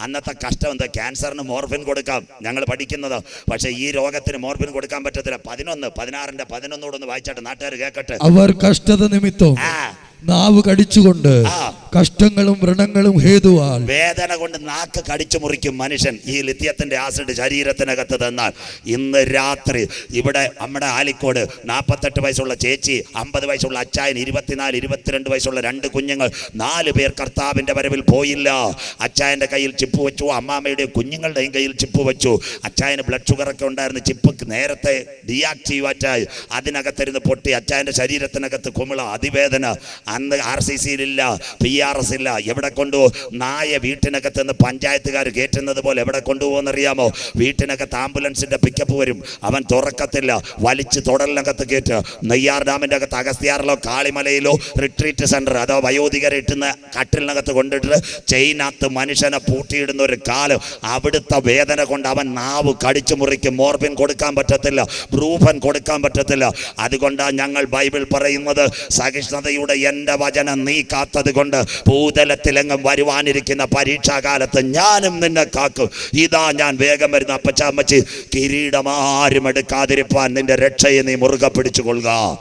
അന്നത്തെ കഷ്ടം എന്താ? ക്യാൻസറിന് മോർഫിൻ കൊടുക്കാം. ഞങ്ങൾ പഠിക്കുന്നത്. പക്ഷെ ഈ രോഗത്തിന് മോർഫിൻ കൊടുക്കാൻ പറ്റത്തില്ല. പതിനൊന്ന് പതിനാറിന്റെ പതിനൊന്നോടൊന്ന് വായിച്ചാട്ട് നാട്ടുകാർ കേക്കട്ടെ. അവർ കഷ്ടത നിമിത്തം നാവ് കടിച്ചുകൊണ്ട്. കഷ്ടങ്ങളും വ്രണങ്ങളും ഹേതുവാൽ വേദന കൊണ്ട് നാക്ക് കടിച്ചു മുറിക്കും മനുഷ്യൻ ഈ ലിത്യത്തിന്റെ ആസിഡ് ശരീരത്തിനകത്ത് തന്നാൽ. ഇന്ന് രാത്രി ഇവിടെ നമ്മുടെ ആലിക്കോട് നാൽപ്പത്തെട്ട് വയസ്സുള്ള ചേച്ചി അമ്പത് വയസ്സുള്ള അച്ചായൻ ഇരുപത്തിനാല് ഇരുപത്തിരണ്ട് വയസ്സുള്ള രണ്ട് കുഞ്ഞുങ്ങൾ നാല് പേർ കർത്താവിന്റെ വരവിൽ പോയില്ല. അച്ചായന്റെ കയ്യിൽ ചിപ്പ് വെച്ചു അമ്മാമ്മയുടെയും കുഞ്ഞുങ്ങളുടെയും കയ്യിൽ ചിപ്പ് വെച്ചു. അച്ചായന് ബ്ലഡ് ഷുഗർ ഒക്കെ ഉണ്ടായിരുന്ന ചിപ്പ് നേരത്തെ ഡിയാക്റ്റീവാറ്റായി അതിനകത്തിരുന്ന് പൊട്ടി അച്ചായന്റെ ശരീരത്തിനകത്ത് കുമിള അതിവേദന. അന്ന് ആർ സി സിയിലില്ല പി ആർ എസ് ഇല്ല. എവിടെ കൊണ്ടുപോകും നായ വീട്ടിനകത്ത് നിന്ന് പഞ്ചായത്തുകാർ കയറ്റുന്നത് പോലെ എവിടെ കൊണ്ടുപോകുമെന്നറിയാമോ വീട്ടിനകത്ത് ആംബുലൻസിന്റെ പിക്കപ്പ് വരും. അവൻ തുറക്കത്തില്ല. വലിച്ച് തുടലിനകത്ത് കയറ്റുക നെയ്യാർ ഡാമിന്റെ അകത്ത് അഗസ്ത്യാറിലോ കാളിമലയിലോ റിട്രീറ്റ് സെന്റർ അതോ വയോധികരെ ഇട്ടുന്ന കട്ടിലിനകത്ത് കൊണ്ടിട്ട് ചെയിനകത്ത് മനുഷ്യനെ പൂട്ടിയിടുന്ന ഒരു കാലം. അവിടുത്തെ വേദന കൊണ്ട് അവൻ നാവ് കടിച്ചു മുറിക്കും. മോർബിൻ കൊടുക്കാൻ പറ്റത്തില്ല. ബ്രൂഫൻ കൊടുക്കാൻ പറ്റത്തില്ല. അതുകൊണ്ടാണ് ഞങ്ങൾ ബൈബിൾ പറയുന്നത് സഹിഷ്ണുതയുടെ എന്റെ വചനം നീ കാത്തത് കൊണ്ട് ഭൂതലത്തിലെങ്ങും വരുവാനിരിക്കുന്ന പരീക്ഷാകാലത്ത് ഞാനും നിന്നെ കാക്കും. ഇതാ ഞാൻ വേഗം വരുന്ന അപ്പച്ചാമ്മച്ചി കിരീടമാരും എടുക്കാതിരിപ്പാൻ നിന്റെ രക്ഷയെ നീ മുറുകെ പിടിച്ചുകൊള്ളുക.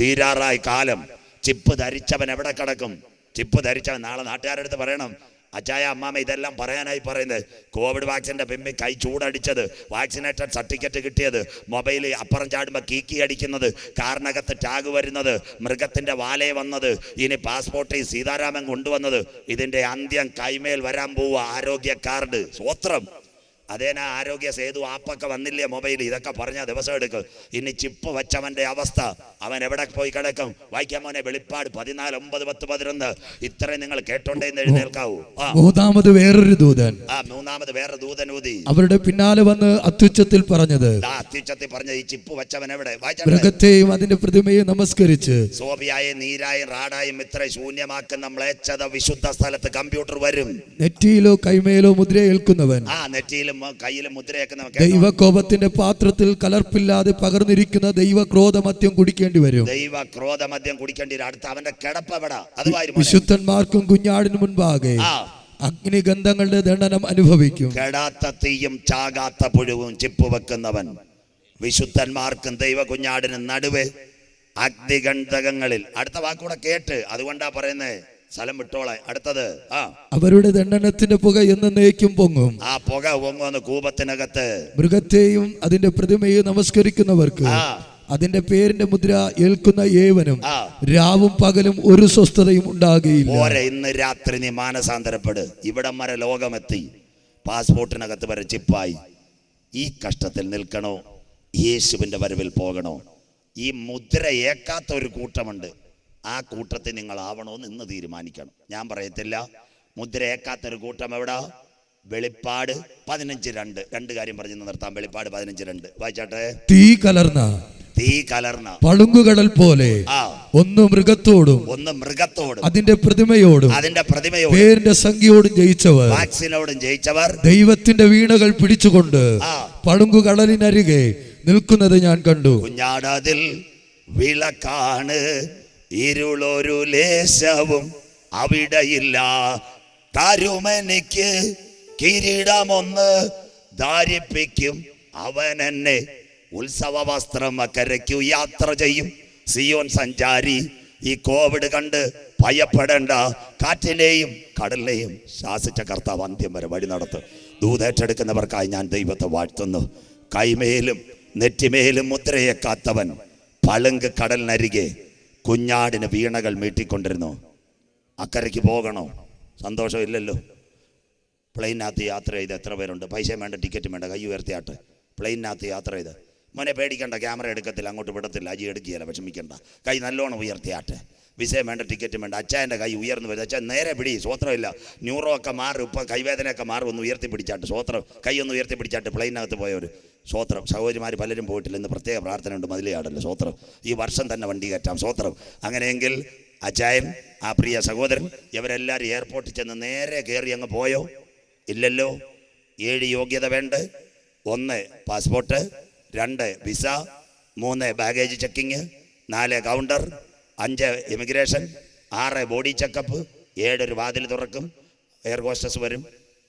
തീരാറായി കാലം. ചിപ്പ് ധരിച്ചവൻ എവിടെ കിടക്കും? ചിപ്പ് ധരിച്ചവൻ നാളെ നാട്ടുകാരുടെ നാട്ടുകാരടുത്ത് പറയണം. അച്ചായ അമ്മാമ ഇതെല്ലാം പറയാനായി പറയുന്നത്. കോവിഡ് വാക്സിന്റെ പിമ്മി കൈ ചൂടടിച്ചത് വാക്സിനേറ്റഡ് സർട്ടിഫിക്കറ്റ് കിട്ടിയത് മൊബൈൽ അപ്പുറം ചാടുമ്പോൾ കീക്കി അടിക്കുന്നത് കാറിനകത്ത് ടാഗ് വരുന്നത് മൃഗത്തിന്റെ വാലേ വന്നത് ഇനി പാസ്പോർട്ട് ഈ സീതാരാമൻ കൊണ്ടുവന്നത് ഇതിന്റെ അന്ത്യം കൈമേൽ വരാൻ പോവുക ആരോഗ്യ കാർഡ് സ്വത്രം. അതേനാ ആരോഗ്യ സേതു ആപ്പൊക്കെ വന്നില്ലേ മൊബൈൽ ഇതൊക്കെ പറഞ്ഞ ദിവസം എടുക്കും. ഇനി ചിപ്പ് വെച്ചവന്റെ അവസ്ഥ. അവൻ എവിടെ പോയി കിടക്കും? വായിക്കാൻ മോനെ വെളിപ്പാട് പതിനാല് ഒമ്പത് പത്ത് പതിനൊന്ന്. ഇത്രയും നിങ്ങൾ കേട്ടോണ്ടേ എന്ന് എഴുന്നേൽക്കാവൂ. മൂന്നാമത് വേറൊരു ദൂതൻ. ആ മൂന്നാമത് വേറെ ദൂതൻ ഊതി. അവരുടെ പിന്നാലെ വന്ന് അത്യുച്ചത്തിൽ പറഞ്ഞത് അത്യുച്ചത്തിൽ പറഞ്ഞ ഈ ചിപ്പ് വെച്ചവൻ എവിടെ? മൃഗത്തെയും അതിന്റെ പ്രതിമയും നമസ്കരിച്ച് സോഫിയായും നീരായും റാഡായും ഇത്ര ശൂന്യമാക്കുന്ന മ്ലേച്ഛത വിശുദ്ധ സ്ഥലത്ത് കമ്പ്യൂട്ടർ വരും. നെറ്റിയിലോ കൈമേലോ മുദ്ര ഏൽക്കുന്നവൻ ആ നെറ്റിയിലും കയ്യിലും മുദ്രയേക്കുന്ന ദൈവകോപത്തിന്റെ പാത്രത്തിൽ കലർപ്പില്ലാതെ പകർന്നിരിക്കുന്ന ദൈവക്രോധമദ്യം കുടിക്കേണ്ടി വരും. ദൈവ ക്രോധമദ്യം കുടിക്കേണ്ടി വരും. അടുത്ത അവന്റെ കിടപ്പ് എവിടാ? അത് വിശുദ്ധന്മാർക്കും കുഞ്ഞാടിന് മുൻപാകെ അഗ്നിഗന്ധങ്ങളുടെ ദണ്ഡനം അനുഭവിക്കും. കെടാത്ത തീയും ചാകാത്ത പുഴുവും ചിപ്പ് വെക്കുന്നവൻ. വിശുദ്ധന്മാർക്കും ദൈവ കുഞ്ഞാടിനും നടുവ്. അഗ്നിഗന്ധകങ്ങളിൽ. അടുത്ത വാക്കൂടെ കേട്ട്. അതുകൊണ്ടാ പറയുന്നത് സ്ഥലം വിട്ടോളെ. അടുത്തത് ആ. അവരുടെ ദണ്ഡനത്തിന്റെ പുക എന്നേക്കും പൊങ്ങും. ആ പുക പൊങ്ങുന്ന കൂപത്തിനകത്ത്. മൃഗത്തെയും അതിന്റെ പ്രതിമയെയും നമസ്കരിക്കുന്നവർക്ക് അതിന്റെ പേരിന്റെ മുദ്ര ഏൽക്കുന്ന ഏവനും രാവും പകലും ഒരു സ്വസ്ഥതയും ഉണ്ടാകുകയില്ല. പോരെ ഇന്ന് രാത്രി നീ മാനസാന്തരപ്പെട്. ഇവിടം വരെ ലോകമെത്തി. പാസ്പോർട്ടിനകത്ത് വരെ ചിപ്പായി. ഈ കഷ്ടത്തിൽ നിൽക്കണോ? യേശുവിന്റെ വരവിൽ പോകണോ? ഈ മുദ്ര ഏക്കാത്ത ഒരു കൂട്ടമുണ്ട്. ആ കൂട്ടത്തിൽ നിങ്ങൾ ആവണമെന്ന് ഇന്ന് തീരുമാനിക്കണം. ഞാൻ പറയത്തില്ല. മുദ്ര ഏക്കാത്ത ഒരു കൂട്ടം എവിടാ? വെളിപ്പാട് പതിനഞ്ച് രണ്ട്. രണ്ട് കാര്യം പറഞ്ഞു നിർത്താം. വെളിപ്പാട് പതിനഞ്ച് രണ്ട്. വായിച്ചാട്ടെ? തീ കലർന്ന തീ കലർന്ന. പളുങ്കുകടൽ പോലെ ഒന്ന് മൃഗത്തോടും ഒന്ന് മൃഗത്തോടും. അതിന്റെ പ്രതിമയോടും അതിന്റെ പ്രതിമയോടും. പേരിന്റെ സംഖ്യയോടും ജയിച്ചവർ വാക്സിനോടും ജയിച്ചവർ. ദൈവത്തിന്റെ വീണകൾ പിടിച്ചുകൊണ്ട് പളുങ്കുകടലിനരികെ നിൽക്കുന്നത് ഞാൻ കണ്ടു. കുഞ്ഞാടതിൽ വിളക്കാണ്. ഇരുളൊരു ലേശവും അവിടെയില്ല. തരുമെനിക്ക് കിരീടമൊന്ന് ധാരിപ്പിക്കും. അവൻ എന്നെ ഉത്സവ വസ്ത്രം അക്കരയ്ക്കു യാത്ര ചെയ്യും. സിയോൻ സഞ്ചാരി ഈ കോവിഡ് കണ്ട് ഭയപ്പെടേണ്ട. കാറ്റിനെയും കടലിനെയും ശാസിച്ച കർത്താവ് അന്ത്യം വരെ വഴി നടത്തും. ദൂതേറ്റെടുക്കുന്നവർക്കായി ഞാൻ ദൈവത്തെ വാഴ്ത്തുന്നു. കൈമേലും നെറ്റിമേലും മുദ്രയെ കാത്തവൻ പളുങ്ക് കടലിനരികെ കുഞ്ഞാടിന് വീണകൾ മീട്ടിക്കൊണ്ടിരുന്നു. അക്കരയ്ക്ക് പോകണോ? സന്തോഷമില്ലല്ലോ. പ്ലെയിനകത്ത് യാത്ര ചെയ്ത് എത്ര പേരുണ്ട്? പൈസ വേണ്ട ടിക്കറ്റ് വേണ്ട കൈ ഉയർത്തിയാട്ട്. പ്ലെയിനകത്ത് യാത്ര ചെയ്ത്. മോനെ പേടിക്കണ്ട ക്യാമറ എടുക്കത്തില്ല അങ്ങോട്ട് വിടത്തില്ല അജി എടുക്കുകയില്ല വിഷമിക്കണ്ട. കൈ നല്ലോണം ഉയർത്തിയാട്ട്. വിസയം വേണ്ട ടിക്കറ്റ് വേണ്ട അച്ഛന്റെ കൈ ഉയർന്നു വരും അച്ഛൻ നേരെ പിടി സ്വത്രമില്ല. ന്യൂറോ ഒക്കെ മാറും ഇപ്പം കൈവേദനയൊക്കെ മാറും ഒന്ന് ഉയർത്തി പിടിച്ചാട്ട് സ്വത്രം കൈ ഒന്ന് ഉയർത്തി പിടിച്ചാട്ട് പ്ലെയിനകത്ത് പോയവർ സ്വത്രം സഹോദരിമാർ പലരും പോയിട്ടില്ല. ഇന്ന് പ്രത്യേക പ്രാർത്ഥനയുണ്ട് മതിലയാടല്ലോ സ്വോത്രം ഈ വർഷം തന്നെ വണ്ടി കയറ്റാം. സ്വോത്രം അങ്ങനെയെങ്കിൽ അച്ചായൻ ആ പ്രിയ സഹോദരൻ ഇവരെല്ലാവരും എയർപോർട്ടിൽ ചെന്ന് നേരെ കയറി അങ്ങ് പോയോ? ഇല്ലല്ലോ. ഏഴ് യോഗ്യത വേണ്ട? ഒന്ന് പാസ്പോർട്ട് രണ്ട് വിസ മൂന്ന് ബാഗേജ് ചെക്കിങ് നാല് കൗണ്ടർ അഞ്ച് ഇമിഗ്രേഷൻ ആറ് ബോഡി ചെക്കപ്പ് ഏഴൊരു വാതിൽ തുറക്കും എയർ ഹോസ്റ്റസ് വരും.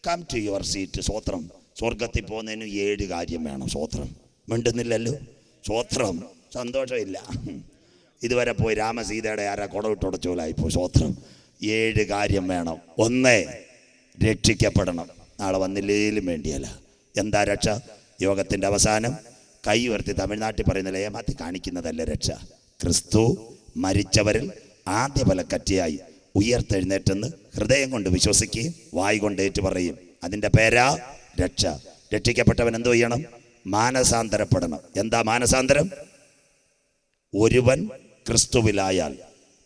Come to your seat. സ്വോത്രം സ്വർഗത്തിൽ പോകുന്നതിന് ഏഴ് കാര്യം വേണം. സ്വോത്രം മിണ്ടുന്നില്ലല്ലോ? സ്വോത്രം സന്തോഷമില്ല. ഇതുവരെ പോയി രാമസീതയുടെ ആരാ കുടവിട്ടുടച്ചോലായിപ്പോ സ്വോത്രം ഏഴ് കാര്യം വേണം. ഒന്ന് രക്ഷിക്കപ്പെടണം. നാളെ വന്നില്ലേലും വേണ്ടിയല്ല. എന്താ രക്ഷ? യോഗത്തിന്റെ അവസാനം കൈ ഉയർത്തി തമിഴ്നാട്ടിൽ പറയുന്ന ലയമാത്തി കാണിക്കുന്നതല്ല രക്ഷ. ക്രിസ്തു മരിച്ചവരിൽ ആദ്യ ഫലക്കറ്റിയായി ഉയർത്തെഴുന്നേറ്റെന്ന് ഹൃദയം കൊണ്ട് വിശ്വസിക്കുകയും വായി കൊണ്ട് ഏറ്റു പറയും അതിന്റെ പേരാ രക്ഷ. രക്ഷിക്കപ്പെട്ടവൻ എന്തു ചെയ്യണം? മാനസാന്തരപ്പെടണം. എന്താ മാനസാന്തരം? ഒരുവൻ ക്രിസ്തുവിലായാൽ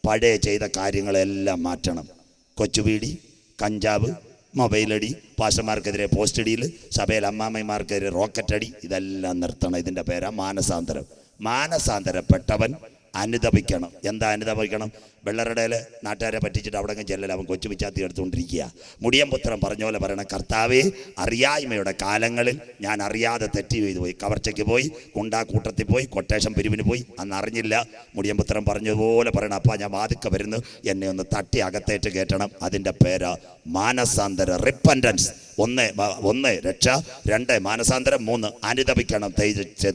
പഴയ ചെയ്ത കാര്യങ്ങളെല്ലാം മാറ്റണം. കൊച്ചുവീടി കഞ്ചാവ് മൊബൈലടി പാഷന്മാർക്കെതിരെ പോസ്റ്റടിയിൽ സഭയിൽ അമ്മാമ്മമാർക്കെതിരെ റോക്കറ്റ് അടി ഇതെല്ലാം നിർത്തണം. ഇതിന്റെ പേരാ മാനസാന്തരം. മാനസാന്തരപ്പെട്ടവൻ അനുദപിക്കണം. എന്താ അനുദപിക്കണം? വെള്ളറടയിൽ നാട്ടുകാരെ പറ്റിച്ചിട്ട് അവിടെ ചെല്ലൽ അവൻ കൊച്ചുമിച്ചാത്തി എടുത്തുകൊണ്ടിരിക്കുക. മുടിയംപുത്രം പറഞ്ഞ പോലെ പറയണം കർത്താവേ അറിയായ്മയുടെ കാലങ്ങളിൽ ഞാൻ അറിയാതെ തെറ്റ് ചെയ്തു പോയി. കവർച്ചയ്ക്ക് പോയി കുണ്ടാ കൂട്ടത്തിൽ പോയി കൊട്ടേഷൻ പിരിവിന് പോയി. അന്ന് അറിഞ്ഞില്ല. മുടിയംപുത്രം പറഞ്ഞതുപോലെ പറയണം അപ്പാ ഞാൻ വാതിക്ക വരുന്നു. എന്നെ ഒന്ന് തട്ടി അകത്തേറ്റ് കയറ്റണം. അതിന്റെ പേര് മാനസാന്തര റിപ്പൻഡൻസ് ഒന്ന് ഒന്ന് രക്ഷ. രണ്ട് മാനസാന്തരം. മൂന്ന് അനുദപിക്കണം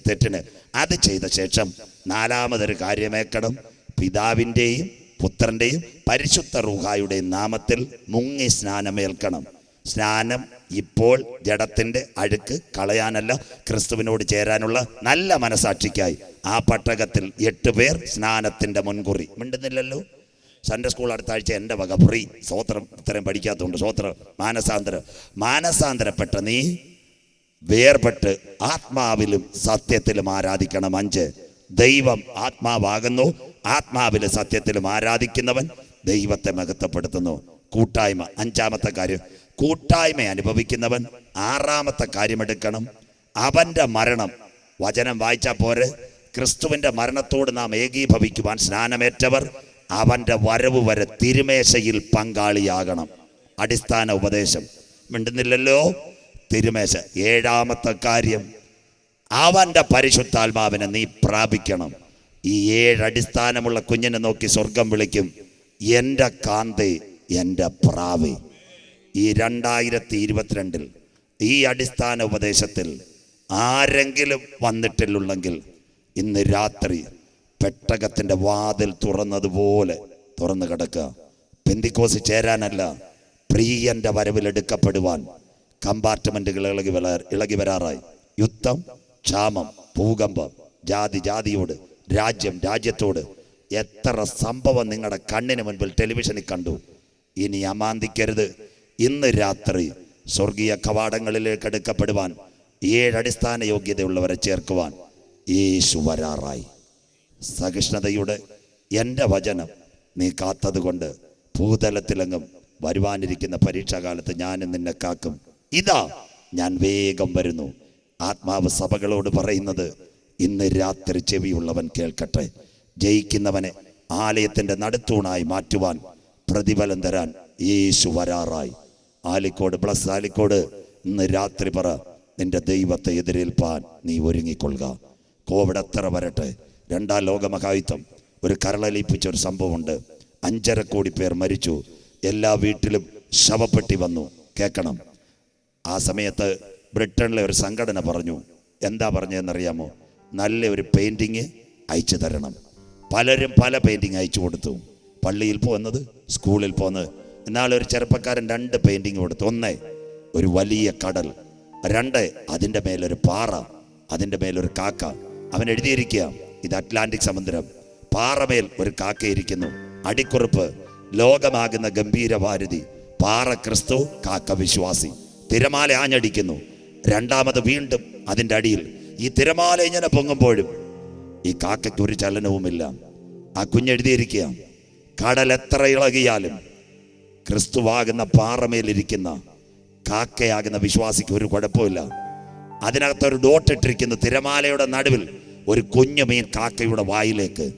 തെറ്റിന്. അത് ചെയ്ത ശേഷം നാലാമതൊരു കാര്യമേക്കണം. പിതാവിന്റെയും പുത്രന്റെയും പരിശുദ്ധ റുഹായുടെയും നാമത്തിൽ മുങ്ങി സ്നാനമേൽക്കണം. സ്നാനം ഇപ്പോൾ ജഡത്തിന്റെ അഴുക്ക് കളയാനല്ല ക്രിസ്തുവിനോട് ചേരാനുള്ള നല്ല മനസാക്ഷിക്കായി. ആ പട്ടകത്തിൽ എട്ട് പേർ സ്നാനത്തിന്റെ മുൻകുറി. മിണ്ടുന്നില്ലല്ലോ? സൺഡേ സ്കൂൾ അടുത്ത ആഴ്ച എന്റെ വക ഫ്രീ സ്വോത്രം ഇത്രയും പഠിക്കാത്തതുകൊണ്ട് സ്വോത്രം. മാനസാന്തരം. മാനസാന്തരപ്പെട്ട നീ വേർപെട്ട് ആത്മാവിലും സത്യത്തിലും ആരാധിക്കണം. അഞ്ച്. ദൈവം ആത്മാവാകുന്നു. ആത്മാവിലെ സത്യത്തിലും ആരാധിക്കുന്നവൻ ദൈവത്തെ മഹത്വപ്പെടുത്തുന്നു. കൂട്ടായ്മ. അഞ്ചാമത്തെ കാര്യം. കൂട്ടായ്മ അനുഭവിക്കുന്നവൻ ആറാമത്തെ കാര്യമെടുക്കണം. അവന്റെ മരണം. വചനം വായിച്ചാൽ പോരെ. ക്രിസ്തുവിന്റെ മരണത്തോട് നാം ഏകീഭവിക്കുവാൻ സ്നാനമേറ്റവർ അവന്റെ വരവ് വരെ തിരുമേശയിൽ പങ്കാളിയാകണം. അടിസ്ഥാന ഉപദേശം. മിണ്ടുന്നില്ലല്ലോ? തിരുമേശ. ഏഴാമത്തെ കാര്യം. അവന്റെ പരിശുദ്ധാത്മാവിനെ നീ പ്രാപിക്കണം. ഈ ഏഴ് അടിസ്ഥാനമുള്ള കുഞ്ഞിനെ നോക്കി സ്വർഗം വിളിക്കും. എന്റെ കാന്തേ എന്റെ പ്രാവ്. ഈ രണ്ടായിരത്തി ഇരുപത്തിരണ്ടിൽ ഈ അടിസ്ഥാന ഉപദേശത്തിൽ ആരെങ്കിലും വന്നിട്ടില്ലെങ്കിൽ ഇന്ന് രാത്രി പെട്ടകത്തിന്റെ വാതിൽ തുറന്നതുപോലെ തുറന്നു കിടക്കുക. പെന്തിക്കോസ് ചേരാനല്ല പ്രിയന്റെ വരവിലെടുക്കപ്പെടുവാൻ കമ്പാർട്ട്മെന്റുകൾ ഇളകി ഇളകി വരാറായി. യുദ്ധം ക്ഷാമം ഭൂകമ്പം ജാതി ജാതിയോട് രാജ്യം രാജ്യത്തോട്. എത്ര സംഭവം നിങ്ങളുടെ കണ്ണിന് മുൻപിൽ ടെലിവിഷനിൽ കണ്ടു. ഇനി അമാന്തിക്കരുത്. ഇന്ന് രാത്രി സ്വർഗീയ കവാടങ്ങളിലേക്ക് എടുക്കപ്പെടുവാൻ ഏഴടിസ്ഥാന യോഗ്യതയുള്ളവരെ ചേർക്കുവാൻ യേശു വരാറായി. സഹിഷ്ണുതയുടെ എന്റെ വചനം നീ കാത്തതുകൊണ്ട് ഭൂതലത്തിലെങ്ങും വരുവാനിരിക്കുന്ന പരീക്ഷാകാലത്ത് ഞാനും നിന്നെ കാക്കും. ഇതാ ഞാൻ വേഗം വരുന്നു. ആത്മാവ് സഭകളോട് പറയുന്നത് ഇന്ന് രാത്രി ചെവിയുള്ളവൻ കേൾക്കട്ടെ. ജയിക്കുന്നവനെ ആലയത്തിന്റെ നടുത്തൂണായി മാറ്റുവാൻ പ്രതിഫലം തരാൻ യേശു വരാറായി. ആലിക്കോട് പ്ലസ് ആലിക്കോട് ഇന്ന് രാത്രി പറ നിന്റെ ദൈവത്തെ എതിരേൽപ്പാൻ നീ ഒരുങ്ങിക്കൊള്ളുക. കോവിഡ് എത്ര വരട്ടെ. രണ്ടാം ലോകമഹായുദ്ധം. ഒരു കരളലിപ്പിച്ച ഒരു സംഭവമുണ്ട്. അഞ്ചര കോടി പേർ മരിച്ചു. എല്ലാ വീട്ടിലും ശവപ്പെട്ടി വന്നു. കേൾക്കണം. ആ സമയത്ത് ബ്രിട്ടനിലെ ഒരു സംഘടന പറഞ്ഞു. എന്താ പറഞ്ഞതെന്നറിയാമോ? നല്ല ഒരു പെയിന്റിങ് അയച്ചു തരണം. പലരും പല പെയിന്റിങ് അയച്ചു കൊടുത്തു. പള്ളിയിൽ പോകുന്നത് സ്കൂളിൽ പോകുന്നത് ഒരു ചെറുപ്പക്കാരൻ രണ്ട് പെയിന്റിങ് കൊടുത്തു. ഒന്ന് ഒരു വലിയ കടൽ. രണ്ട് അതിന്റെ മേലൊരു പാറ. അതിന്റെ മേലൊരു കാക്ക. അവൻ എഴുതിയിരിക്കുക ഇത് അറ്റ്ലാന്റിക് സമുദ്രം. പാറമേൽ ഒരു കാക്കയിരിക്കുന്നു അടിക്കുറിപ്പ് ലോകമാകുന്ന ഗംഭീരഭാരതി. പാറ ക്രിസ്തു കാക്ക വിശ്വാസി. തിരമാല ആഞ്ഞടിക്കുന്നു. രണ്ടാമത് വീണ്ടും അതിന്റെ അടിയിൽ ഈ തിരമാല ഇങ്ങനെ പൊങ്ങുമ്പോഴും ഈ കാക്കയ്ക്ക് ഒരു ചലനവുമില്ല. ആ കുഞ്ഞെഴുതിയിരിക്കുക കടൽ എത്ര ഇളകിയാലും ക്രിസ്തുവാകുന്ന പാറമേലിരിക്കുന്ന കാക്കയാകുന്ന വിശ്വാസിക്ക് ഒരു കുഴപ്പമില്ല. അതിനകത്തൊരു ഡോട്ട് ഇട്ടിരിക്കുന്ന തിരമാലയുടെ നടുവിൽ ഒരു കുഞ്ഞു മീൻ കാക്കയുടെ വായിലേക്ക്.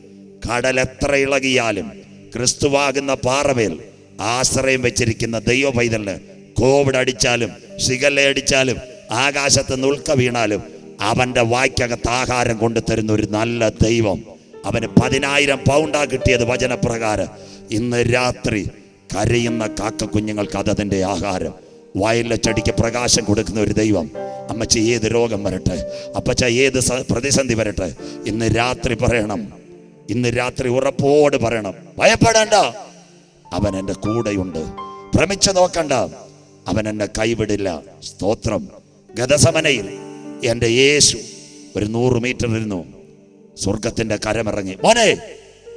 കടൽ എത്ര ഇളകിയാലും ക്രിസ്തുവാകുന്ന പാറമേൽ ആശ്രയം വെച്ചിരിക്കുന്ന ദൈവ പൈതലിന് കോവിഡ് അടിച്ചാലും ശിഖല അടിച്ചാലും ആകാശത്ത് നുൽക്ക വീണാലും അവന്റെ വായ്ക്കകത്ത് ആഹാരം കൊണ്ടു തരുന്ന ഒരു നല്ല ദൈവം. അവന് പതിനായിരം പൗണ്ടാ കിട്ടിയത് വചനപ്രകാരം. ഇന്ന് രാത്രി കരയുന്ന കാക്ക കുഞ്ഞുങ്ങൾക്ക് അതതിന്റെ ആഹാരം. വയലിലെ ചെടിക്ക് പ്രകാശം കൊടുക്കുന്ന ഒരു ദൈവം. അമ്മച്ച ഏത് രോഗം വരട്ടെ? അപ്പച്ച ഏത് പ്രതിസന്ധി വരട്ടെ? ഇന്ന് രാത്രി പറയണം. ഇന്ന് രാത്രി ഉറപ്പോട് പറയണം. ഭയപ്പെടേണ്ട. അവൻ എന്റെ കൂടെയുണ്ട്. ഭ്രമിച്ചു നോക്കണ്ട. അവൻ എന്നെ കൈവിടില്ല. സ്തോത്രം. ഗതസമനയിൽ എന്റെ യേശു ഒരു നൂറ് മീറ്റർ ഇരുന്നു. സ്വർഗത്തിന്റെ കരമിറങ്ങി മോനെ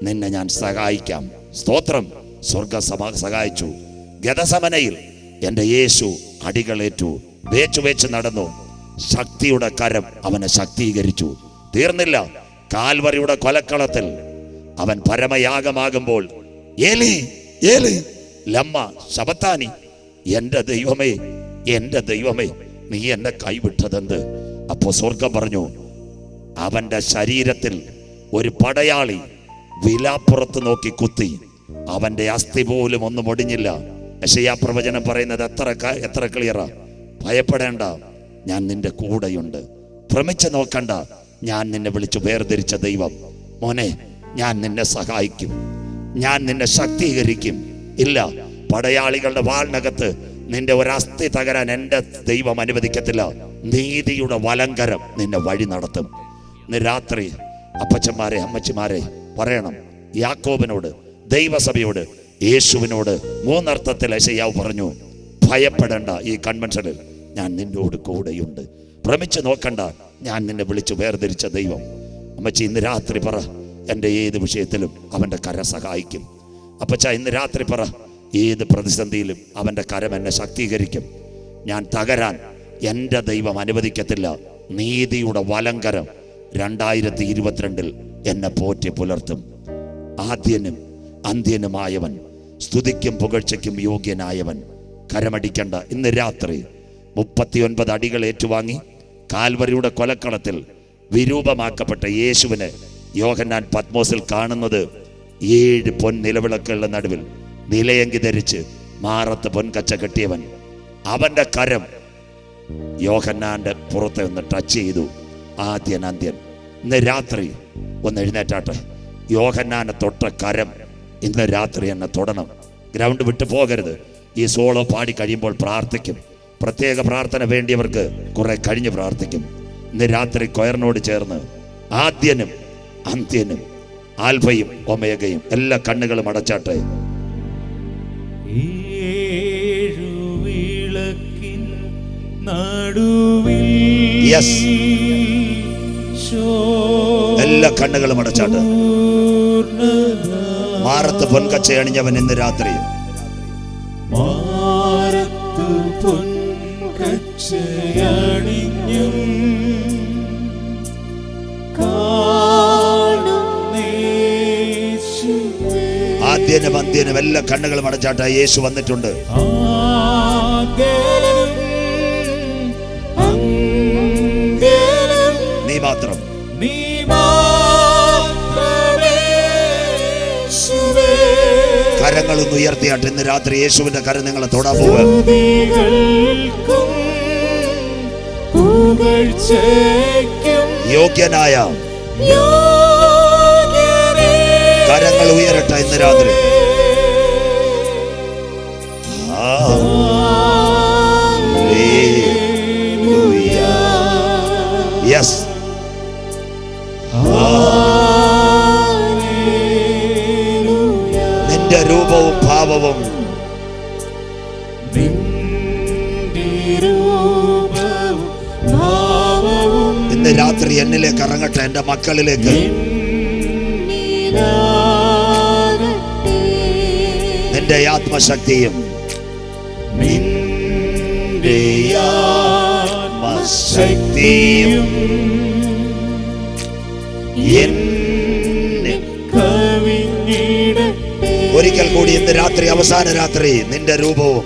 നിന്നെ ഞാൻ സഹായിക്കാം. സ്തോത്രം സ്വർഗ സഹായിച്ചു. ഗതസമനയിൽ എന്റെ യേശു അടികളേറ്റു വേച്ചു വേച്ച് നടന്നു. ശക്തിയുടെ കരം അവനെ ശക്തീകരിച്ചു. തീർന്നില്ല കാൽവറിയുടെ കൊലക്കളത്തിൽ അവൻ പരമയാഗമാകുമ്പോൾ ലമ്മ ശബത്താനി എന്റെ ദൈവമേ എന്റെ ദൈവമേ നീ എന്നെ കൈവിട്ടതെന്ത്? അപ്പോ സ്വർഗം പറഞ്ഞു അവന്റെ ശരീരത്തിൽ ഒരു പടയാളി വിലാപ്പുറത്ത് നോക്കി കുത്തി. അവന്റെ അസ്ഥി പോലും ഒന്നും ഒടിഞ്ഞില്ല. യശയാ പ്രവചനം പറയുന്നത് എത്ര എത്ര ക്ലിയറാ? ഭയപ്പെടേണ്ട ഞാൻ നിന്റെ കൂടെയുണ്ട്. ഭ്രമിച്ച് നോക്കണ്ട ഞാൻ നിന്നെ വിളിച്ചു വേർതിരിച്ച ദൈവം. മോനെ ഞാൻ നിന്നെ സഹായിക്കും. ഞാൻ നിന്നെ ശക്തീകരിക്കും. ഇല്ല പടയാളികളുടെ വാളിനകത്ത് നിന്റെ ഒരസ്ഥി തകരാൻ എന്റെ ദൈവം അനുവദിക്കത്തില്ല. നീതിയുടെ വലങ്കരം നിന്നെ വഴി നടത്തും. ഇന്ന് രാത്രി അപ്പച്ചന്മാരെ അമ്മച്ചിമാരെ പറയണം. യാക്കോബിനോട് ദൈവസഭയോട് യേശുവിനോട് മൂന്നർത്ഥത്തിൽ അശയ്യാവ് പറഞ്ഞു ഭയപ്പെടേണ്ട ഈ കൺവെൻഷനിൽ. ഞാൻ നിന്നോട് കൂടെയുണ്ട്. ഭ്രമിച്ചു നോക്കണ്ട. ഞാൻ നിന്നെ വിളിച്ചു വേർതിരിച്ച ദൈവം. അമ്മച്ചി ഇന്ന് രാത്രി പറ. എന്റെ ഏത് വിഷയത്തിലും അവന്റെ കര സഹായിക്കും. അപ്പച്ച ഇന്ന് രാത്രി പറ. ഏത് പ്രതിസന്ധിയിലും അവന്റെ കരം എന്നെ ശക്തീകരിക്കും. ഞാൻ തകരാൻ എന്റെ ദൈവം അനുവദിക്കത്തില്ല. നീതിയുടെ വലങ്കരം രണ്ടായിരത്തി ഇരുപത്തിരണ്ടിൽ എന്നെ പോറ്റി പുലർത്തും. ആദ്യനും അന്ത്യനുമായവൻ സ്തുതിക്കും പുകഴ്ചയ്ക്കും യോഗ്യനായവൻ. കരമടിക്കേണ്ട ഇന്ന് രാത്രി മുപ്പത്തിയൊൻപത് അടികൾ ഏറ്റുവാങ്ങി കാൽവരിയുടെ കൊലക്കളത്തിൽ വിരൂപമാക്കപ്പെട്ട യേശുവിനെ യോഹന്നാൻ പത്മോസിൽ കാണുന്നത് ഏഴ് പൊൻ നിലവിളക്കുകളുടെ നടുവിൽ നിലയങ്കി ധരിച്ച് മാറത്ത് പൊൻകച്ച കെട്ടിയവൻ അവന്റെ കരം യോഹന്നാന്റെ പുറത്ത് ഒന്ന് ടച്ച് ചെയ്തു. ആദ്യൻ അന്ത്യൻ ഇന്ന് രാത്രി ഒന്ന് എഴുന്നേറ്റാട്ടെ. യോഹന്നാനെ തൊട്ട കരം ഇന്ന് രാത്രി എന്നെ തൊടണം. ഗ്രൗണ്ട് വിട്ടു പോകരുത്. ഈ സോളോ പാടി കഴിയുമ്പോൾ പ്രാർത്ഥിക്കും. പ്രത്യേക പ്രാർത്ഥന വേണ്ടിയവർക്ക് കുറെ കഴിഞ്ഞ് പ്രാർത്ഥിക്കും. ഇന്ന് രാത്രി കൊയറിനോട് ചേർന്ന് ആദ്യനും അന്ത്യനും ആൽഫയും ഒമേഗയും എല്ലാ കണ്ണുകളും അടച്ചാട്ടെ. എല്ലാ കണ്ണുകളും അടച്ചാട്ട്. മാറത്ത് പൊൻകച്ച അണിഞ്ഞവൻ ഇന്ന് രാത്രി. മാറത്തു പൊൻകച്ചയണിഞ്ഞും കാണുന്നേശുവേ ആദ്യനും അന്ത്യനും എല്ലാ കണ്ണുകളും അടച്ചാട്ട യേശു വന്നിട്ടുണ്ട്. ആദ്യനും നീ മാത്രം നീ. കരങ്ങളൊന്ന് ഉയർത്തിയാട്ട് ഇന്ന് രാത്രി യേശുവിന്റെ കരം നിങ്ങളെ തൊടാൻ പോവുക. യോഗ്യനായ കരങ്ങൾ ഉയരട്ടെ ഇന്ന് രാത്രി. എന്റെ മക്കളിലേക്ക്. നിന്റെ ആത്മശക്തിയും നിന്റെ ആത്മശക്തിയും എന്നെ ഒരിക്കൽ കൂടി ഇന്ന് രാത്രി അവസാന രാത്രി നിന്റെ രൂപവും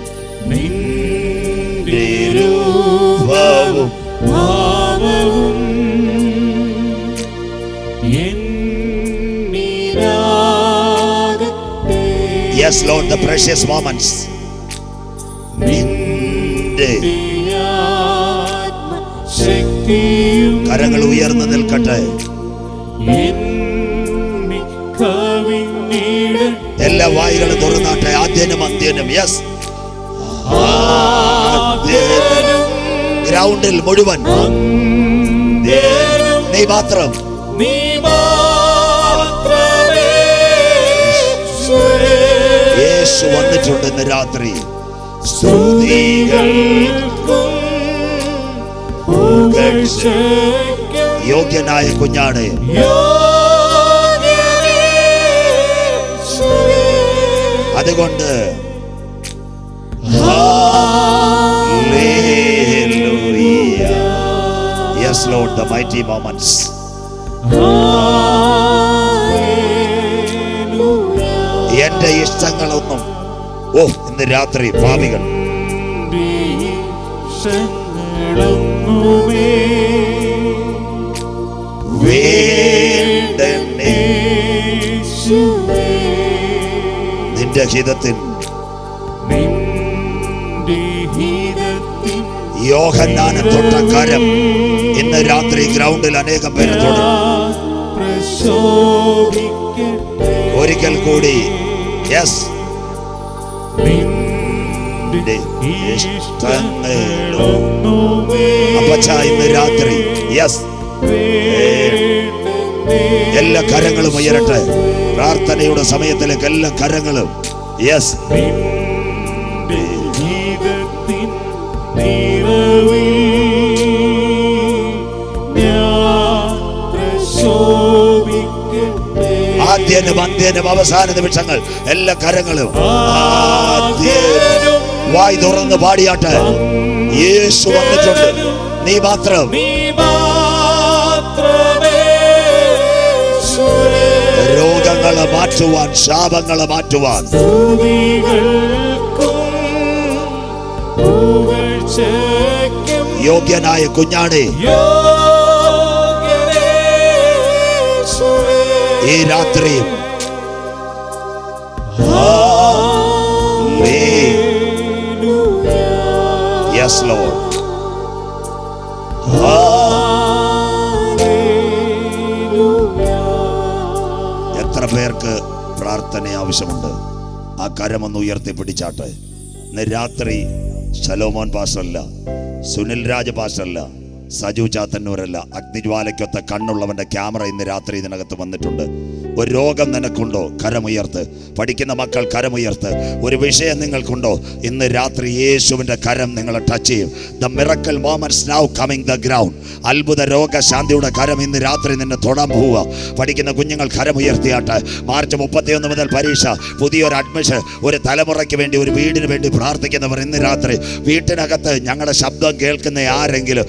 yes Lord the precious moments നിന്റെ കരങ്ങൾ ഉയർന്നു നിൽക്കട്ടെ. എല്ലാ വായികളും തുറന്നാട്ടെ. ആദ്യനും അന്ത്യനും. യെസ് ഗ്രൗണ്ടിൽ മുഴുവൻ. നീ മാത്രം. യേശു വന്നിട്ടുണ്ട് ഇന്ന് രാത്രി യോഗ്യനായ കുഞ്ഞാണ്. അതുകൊണ്ട് yes Lord the mighty moments എന്റെ ഓ ഇന്ന് രാത്രി ഭാവികൾ. നിന്റെ ഹിതത്തിൽ യോഹന്നാന തൊട്ടക്കാരം ഇന്ന് രാത്രി ഗ്രൗണ്ടിൽ അനേകം പേര് തൊടും. ഒരിക്കൽ കൂടി യെസ് ഇഷ്ടങ്ങളൊന്നുമേ അപ്പച്ച ഇന്ന് രാത്രി. യെസ് എല്ലാ കരങ്ങളും ഉയരട്ടെ. പ്രാർത്ഥനയുടെ സമയത്തിലേക്ക് എല്ലാ കരങ്ങളും. യെസ്. ആദ്യനും അന്ത്യനും അവസാന നിമിഷങ്ങൾ എല്ലാ കരങ്ങളും. ആദ്യനും വായി തുറന്ന് പാടിയാട്ടെ യേശു വന്നിട്ടുണ്ട്. നീ മാത്രം. രോഗങ്ങളെ മാറ്റുവാൻ ശാപങ്ങളെ മാറ്റുവാൻ. യോഗ്യനായ കുഞ്ഞാണേ. ഈ രാത്രിയും യെസ് Lord. എത്ര പേർക്ക് പ്രാർത്ഥന ആവശ്യമുണ്ട്? ആ കരമൊന്ന് ഉയർത്തി പിടിച്ചാട്ടെ. ഇന്ന് രാത്രി ശലോമോൻ പാസ്റ്ററല്ല സുനിൽ രാജ പാസ്റ്ററല്ല സജു ചാത്തന്നൂരല്ല അഗ്നിജ്വാലയ്ക്കൊത്ത കണ്ണുള്ളവന്റെ ക്യാമറ ഇന്ന് രാത്രി ഇതിനകത്ത് വന്നിട്ടുണ്ട്. ഒരു രോഗം നിനക്കുണ്ടോ? കരമുയർത്ത്. പഠിക്കുന്ന മക്കൾ കരമുയർത്ത്. ഒരു വിഷയം നിങ്ങൾക്കുണ്ടോ? ഇന്ന് രാത്രി യേശുവിന്റെ കരം നിങ്ങളെ ടച്ച് ചെയ്യും. The miracle moments now coming the ground അത്ഭുത രോഗശാന്തിയുടെ കരം ഇന്ന് രാത്രി നിന്നെ തൊടാൻ പോവുക. പഠിക്കുന്ന കുഞ്ഞുങ്ങൾ കരമുയർത്തിയാട്ടെ. മാർച്ച് മുപ്പത്തിയൊന്ന് മുതൽ പരീക്ഷ. പുതിയൊരു അഡ്മിഷൻ ഒരു തലമുറയ്ക്ക് വേണ്ടി ഒരു വീടിന് വേണ്ടി പ്രാർത്ഥിക്കുന്നവർ ഇന്ന് രാത്രി വീട്ടിനകത്ത് ഞങ്ങളുടെ ശബ്ദം കേൾക്കുന്ന ആരെങ്കിലും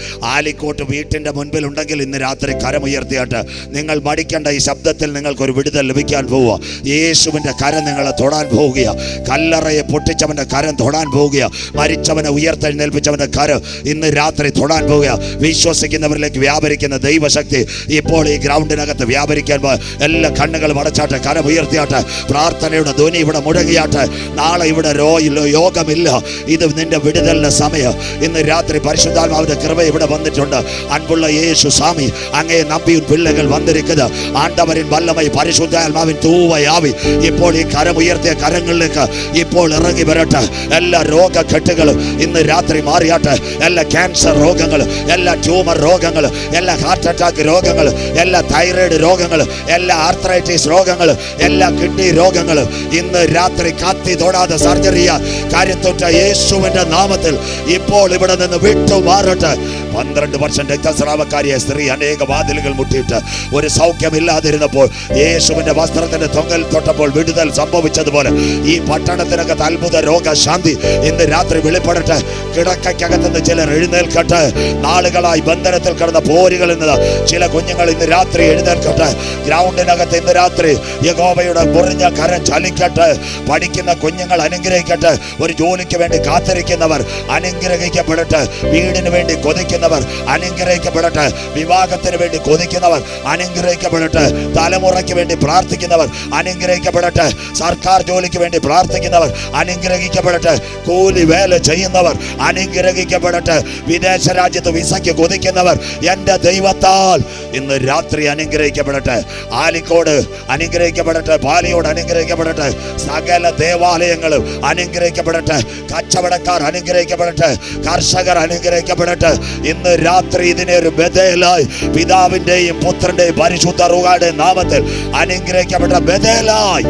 ആലിക്കോട്ട് വീട്ടിന്റെ മുൻപിൽ ഉണ്ടെങ്കിൽ ഇന്ന് രാത്രി കരമുയർത്തിയാട്ട് നിങ്ങൾ മടിക്കേണ്ട ഈ ശബ്ദത്തിൽ നിങ്ങൾക്കൊരു വിടുതൽ ലഭിക്കാൻ പോവുക. യേശുവിന്റെ കരം നിങ്ങളെ തൊടാൻ പോവുകയാണ് കല്ലറയെ പൊട്ടിച്ചവന്റെ കരം തൊടാൻ പോവുകയാണ് മരിച്ചവനെ ഉയർത്തെഴുന്നേൽപ്പിച്ചവന്റെ കരം ഇന്ന് രാത്രി തൊടാൻ പോവുക വിശ്വസിക്കുന്നവരിലേക്ക് വ്യാപരിക്കുന്ന ദൈവശക്തി ഇപ്പോൾ ഈ ഗ്രൗണ്ടിനകത്ത് വ്യാപരിക്കാൻ എല്ലാ കണ്ണുകളും അടച്ചാട്ടെ കരം ഉയർത്തിയാട്ടെ പ്രാർത്ഥനയുടെ ധ്വനി ഇവിടെ മുടങ്ങിയാട്ടെ നാളെ ഇവിടെ രോ യോഗമില്ല. ഇത് നിന്റെ വിടുതലിന്റെ സമയം. ഇന്ന് രാത്രി പരിശുദ്ധാത്മാവിന്റെ കൃപ ഇവിടെ വന്നിട്ടുണ്ട് അൻപുള്ള യേശു സ്വാമി അങ്ങേ നമ്പിയും പിള്ളകൾ വന്നിരിക്കുന്നത്. ആണ്ടവരിൽ വല്ലമൈ പരിശുദ്ധാത്മാവിൻ തൂവയാവി. ഇപ്പോൾ ഈ കരമുയർത്തിയ കരങ്ങളിലേക്ക് ഇപ്പോൾ ഇറങ്ങി വരട്ടെ. എല്ലാ രോഗക്കെട്ടുകളും ഇന്ന് രാത്രി മാറിയാട്ടെ. എല്ലാ ക്യാൻസർ രോഗങ്ങൾ എല്ലാ ട്യൂമർ രോഗങ്ങൾ എല്ലാ ഹാർട്ട് അറ്റാക്ക് രോഗങ്ങൾ എല്ലാ തൈറോയിഡ് രോഗങ്ങൾ എല്ലാ ആർത്രൈറ്റിസ് രോഗങ്ങൾ എല്ലാ കിഡ്നി രോഗങ്ങൾ ഇന്ന് രാത്രി കത്തി തൊടാതെ സർജറിയ കാര്യത്തൊറ്റ യേശുവിന്റെ നാമത്തിൽ ഇപ്പോൾ ഇവിടെ നിന്ന് വിട്ടു മാറട്ടെ പന്ത്രണ്ട് വർഷം രക്തസ്രാവക്കാരിയെ സ്ത്രീ അനേക വാതിലുകൾ മുട്ടിയിട്ട് ഒരു സൗഖ്യമില്ലാതിരുന്നപ്പോൾ യേശുവിന്റെ വസ്ത്രത്തിന്റെ തൊങ്ങൽ തൊട്ടപ്പോൾ വിടുതൽ സംഭവിച്ചതുപോലെ ഈ പട്ടണത്തിനകത്ത് അത്ഭുത രോഗശാന്തി ഇന്ന് രാത്രി വെളിപ്പെടട്ടെ. കിടക്കകത്ത് നിന്ന് ചിലർ എഴുന്നേൽക്കട്ടെ. നാളുകളായി ബന്ധനത്തിൽ കിടന്ന പോരുകളിൽ നിന്ന് ചില കുഞ്ഞുങ്ങൾ ഇന്ന് രാത്രി എഴുന്നേൽക്കട്ടെ. ഗ്രൗണ്ടിനകത്ത് ഇന്ന് രാത്രി യഹോവയുടെ മുറിഞ്ഞ കരം ചലിക്കട്ടെ. പഠിക്കുന്ന കുഞ്ഞുങ്ങൾ അനുഗ്രഹിക്കട്ടെ. ഒരു ജോലിക്ക് വേണ്ടി കാത്തിരിക്കുന്നവർ അനുഗ്രഹിക്കപ്പെടട്ടെ. വീടിന് വേണ്ടി കൊതിക്കുന്ന കൊതിക്കുന്നവർ അനുഗ്രഹിക്കപ്പെടട്ടെ. വിവാഹത്തിന് വേണ്ടി കൊതിക്കുന്നവർ അനുഗ്രഹിക്കപ്പെടട്ടെ. തലമുറയ്ക്ക് വേണ്ടി പ്രാർത്ഥിക്കുന്നവർ അനുഗ്രഹിക്കപ്പെടട്ടെ. സർക്കാർ ജോലിക്ക് വേണ്ടി പ്രാർത്ഥിക്കുന്നവർ അനുഗ്രഹിക്കപ്പെടട്ടെ. കൂലി വേല ചെയ്യുന്നവർ അനുഗ്രഹിക്കപ്പെടട്ടെ. വിദേശ രാജ്യത്ത് വിസയ്ക്ക് കൊതിക്കുന്നവർ എന്റെ ദൈവത്താൽ ഇന്ന് രാത്രി അനുഗ്രഹിക്കപ്പെടട്ടെ. ആലിക്കോട് അനുഗ്രഹിക്കപ്പെടട്ടെ പാലിയോട് അനുഗ്രഹിക്കപ്പെടട്ടെ. സകല ദേവാലയങ്ങളും അനുഗ്രഹിക്കപ്പെടട്ടെ. കച്ചവടക്കാർ അനുഗ്രഹിക്കപ്പെടട്ടെ. കർഷകർ അനുഗ്രഹിക്കപ്പെടട്ടെ. ഇന്ന് രാത്രി ഇതിനെ ഒരു ബദലായി പിതാവിന്റെയും പുത്രന്റെയും പരിശുദ്ധ റുകാടെ നാമത്തിൽ അനുഗ്രഹിക്കപ്പെട്ട ബദലായി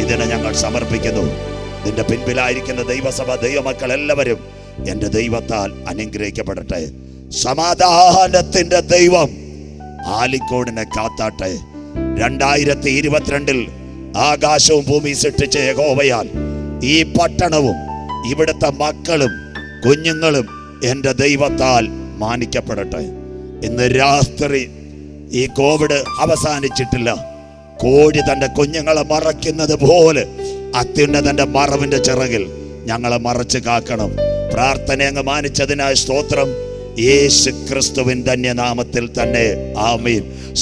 ഇതിനെ ഞങ്ങൾ സമർപ്പിക്കുന്നു. ഇതിന്റെ പിൻപിലായിരിക്കുന്ന ദൈവസഭ ദൈവമക്കൾ എല്ലാവരും എന്റെ ദൈവത്താൽ അനുഗ്രഹിക്കപ്പെടട്ടെ. സമാധാനത്തിന്റെ ദൈവം ആലിക്കോടിനെ കാത്താട്ടെ. രണ്ടായിരത്തി ഇരുപത്തിരണ്ടിൽ ആകാശവും ഭൂമി സൃഷ്ടിച്ച യഹോവയാൽ ഈ പട്ടണവും ഇവിടുത്തെ മക്കളും കുഞ്ഞുങ്ങളും എന്റെ ദൈവത്താൽ മാനിക്കപ്പെടട്ടെ. ഇന്ന് രാത്രി ഈ കോവിഡ് അവസാനിച്ചിട്ടില്ല. കോഴി തന്റെ കുഞ്ഞുങ്ങളെ മറയ്ക്കുന്നത് പോലെ അത്യുന്നതന്റെ മറവിന്റെ ചിറകിൽ ഞങ്ങളെ മറച്ച് കാക്കണം. പ്രാർത്ഥന അങ്ങ് മാനിച്ചതിനായി സ്തോത്രം. യേശു ക്രിസ്തുവിൻ ധന്യനാമത്തിൽ തന്നെ. ആമീൻ.